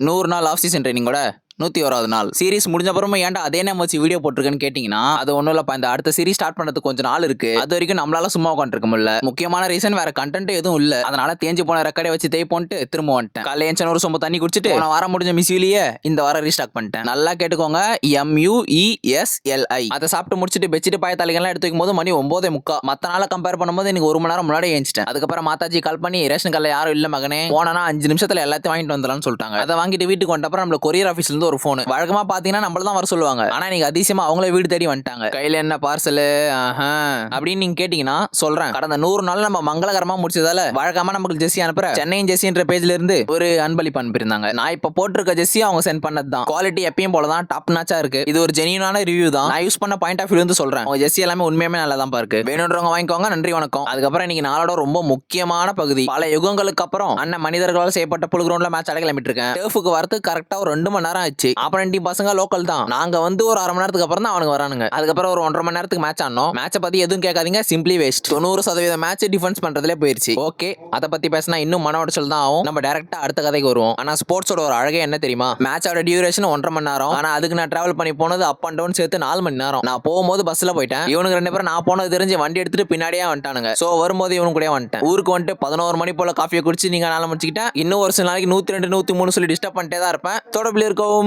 நூறு நாள் of season ட்ரைனிங்கோட நூத்தி ஓராவது நாள். சீரிஸ் முடிஞ்ச அப்புறமா ஏன்டா அதே நேம் வச்சு வீடியோ போட்டிருக்கேன்னு கேட்டீங்கன்னா அது ஒன்றும் இல்லப்பா. இந்த அடுத்த சீரிஸ் ஸ்டார்ட் பண்ணுறது கொஞ்சம் நாள் இருக்கு. அது வரைக்கும் நம்மளால சும்மா உட்காந்துருக்க முடியல. முக்கியமான ரீசன் வேற கண்டென்ட் எதுவும் இல்ல. அதனால தேஞ்சு போன ரெக்கார்டை வச்சு தேய் போட்டு திரும்ப வந்துட்டேன். காலையில் ஏஞ்சன ஒரு சொம்ப தண்ணி குடிச்சிட்டு நான் வாரம் முடிஞ்ச மிஸ்யூலியே இந்த வாரம் ரீஸ்டாக் பண்ணிட்டேன். நல்லா கேட்டுக்கோங்க. எம்யூஇஎஸ்எல்ஐ அதை சாப்பிட்டு முடிச்சுட்டு பெட்ஷீட் பாயத்தாளிகள்லாம் எடுத்து வைக்கும் போது மணி ஒன்பதே முக்கா மத்த நாளை கம்பேர் பண்ணும்போது எனக்கு ஒரு மணி நேரம் முன்னாடி ஏஞ்சிட்டேன். அதுக்கப்புறம் மாதாஜி கால் பண்ணி ரேஷன் கார்டில் யாரும் இல்ல மகனே போனா அஞ்சு நிமிஷத்துல எல்லாத்தையும் வாங்கிட்டு வந்துடலாம்னு சொல்லிட்டாங்க. அதை வாங்கிட்டு வீட்டுக்கு வந்தப்பறம் நம்மள கொரியர் ஆஃபீஸ்ல ஒரு ஃபோன் வழக்கமா பாத்தீங்கன்னா நம்மள தான் வர சொல்லுவாங்க. ஆனா நீங்க அதிசயமா அவங்களே வீடு தேடி வந்துட்டாங்க. கையில என்ன பார்சல் அப்படின்னு நீங்க கேட்டீங்கன்னா சொல்றேன். கடந்த நூறு நாள் நம்ம மங்களகரமா முடிச்சதால வழக்கமா நமக்கு ஜெஸ்ஸி அனுப்புற சென்னையின் ஜெஸ்ஸின்ற பேஜ்ல இருந்து ஒரு அன்பளிப்பு அனுப்பியிருந்தாங்க. நான் இப்ப போட்டிருக்க ஜெஸ்ஸி அவங்க சென்ட் பண்ணது தான் குவாலிட்டி எப்பயும் போல தான் டாப் நாச்சா இருக்கு. இது ஒரு ஜெனியூனான ரிவ்யூ தான். நான் யூஸ் பண்ண பாயிண்ட் ஆஃப் வியூ வந்து சொல்றேன். உங்க ஜெஸ்ஸி எல்லாமே உண்மையுமே நல்லா தான் இருக்கு. வேணுன்றவங்க வாங்கிக்கோங்க. நன்றி வணக்கம். அதுக்கப்புறம் இன்னைக்கு நாளோட ரொம்ப முக்கியமான பகுதி. பல யுகங்களுக்கு அப்புறம் அண்ணன் மனிதர்களால் செய்யப்பட்ட புல் கிரவுண்ட்ல மேட்ச் ஆட கிளம்பிட்டு இருக்கேன். டேஃபுக்கு வரதுக்கு கரெக்டா ஒரு ரெண்டு மணி நேரம் ஆச்சு. அப்புறம் டீம் பசங்க லோக்கல் தான். நாங்க வந்து ஒரு அரை மணி நேரத்துக்கு அப்புறம் தான் அவனுக்கு வரானுங்க. அதுக்கப்புறம் ஒரு ஒன்றரை மணி நேரத்துக்கு மேட்ச் ஆனோம். மேட்சை பத்தி எதுவும் கேட்காதீங்க. சிம்பிளி வேஸ்ட் தொண்ணூறு சதவீத மேட்ச் டிஃபென்ஸ் பண்றதுலே போயிருச்சு. ஓகே அதை பத்தி பேசினா இன்னும் மன உடச்சல் தான் ஆகும். நம்ம டேரக்டா அடுத்த கதைக்கு வருவோம். ஆனா ஸ்போர்ட்ஸோட ஒரு அழகே என்ன தெரியுமா? மேட்சோட டியூரேஷன் ஒன்றரை மணி நேரம். ஆனா அதுக்கு நான் டிராவல் பண்ணி போனது அப் அண்ட் டவுன் சேர்த்து நாலு மணி நேரம். நான் போகும்போது பஸ்ல போயிட்டேன். இவனுக்கு ரெண்டு பேரும் நான் போனது தெரிஞ்சு வண்டி எடுத்துட்டு பின்னாடியே வந்துட்டானுங்க. சோ வரும்போது இவனு கூட வந்துட்டேன். ஊருக்கு வந்துட்டு பதினோரு மணி போல காஃபியை குடிச்சு நீங்க நாலு முடிச்சுக்கிட்டேன். இன்னும் ஒரு சில நாளைக்கு நூத்தி ரெண்டு நூத்தி மூணு சொல்லி டிஸ்டர்ப் பண்ணிட்டே தான் இருப்பேன். தொடர்பில் இருக்கவும்